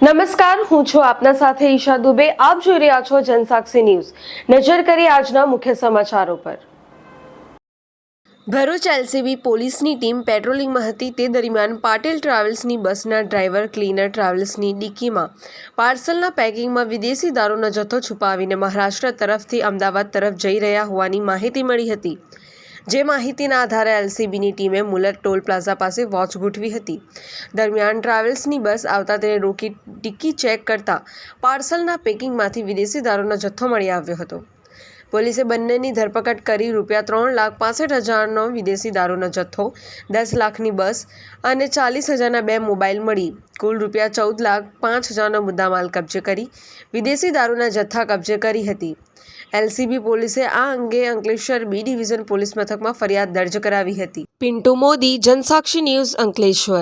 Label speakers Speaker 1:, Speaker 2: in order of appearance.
Speaker 1: નમસ્કાર, હું છું આપના સાથે ઈશા દુબે. આપ જોઈ રહ્યા છો જનસાક્ષી ન્યૂઝ. નજર કરી આજના મુખ્ય સમાચારો પર. ભરૂચ એલસીબી પોલીસની ટીમ પેટ્રોલિંગમાં હતી તે દરમિયાન પાટીલ ટ્રાવેલ્સની બસના ડ્રાઈવર, ક્લીનર ટ્રાવેલ્સની ડિક્કીમાં પાર્સલના પેકિંગમાં વિદેશી દારૂનો જથ્થો છુપાવીને મહારાષ્ટ્ર તરફથી અમદાવાદ તરફ જઈ રહ્યા હોવાની માહિતી મળી હતી. જે માહિતીના આધારે એલસીબીની ટીમે મુલર ટોલ પ્લાઝા પાસે વોચ ગોઠવી હતી. દરમિયાન ટ્રાવેલ્સની બસ આવતા તેને રોકી ટિકી ચેક કરતા પાર્સલના પેકિંગમાંથી વિદેશી દારૂનો જથ્થો મળી આવ્યો હતો. પોલીસે બંનેની ધરપકડ કરી રૂપિયા ત્રણ લાખ પાસઠ હજારનો વિદેશી દારૂનો જથ્થો, દસ લાખની બસ અને ચાલીસ હજારના બે મોબાઈલ મળી, કુલ રૂપિયા ચૌદ લાખ પાંચ હજારનો મુદ્દામાલ કબજે કરી વિદેશી દારૂના જથ્થા કબજે કરી હતી. એલસીબી પોલીસે આ અંગે અંકલેશ્વર બી ડિવિઝન પોલીસ મથકમાં ફરિયાદ દર્જ કરાવી હતી. પિન્ટુ મોદી, જનસાક્ષી ન્યૂઝ અંકલેશ્વર.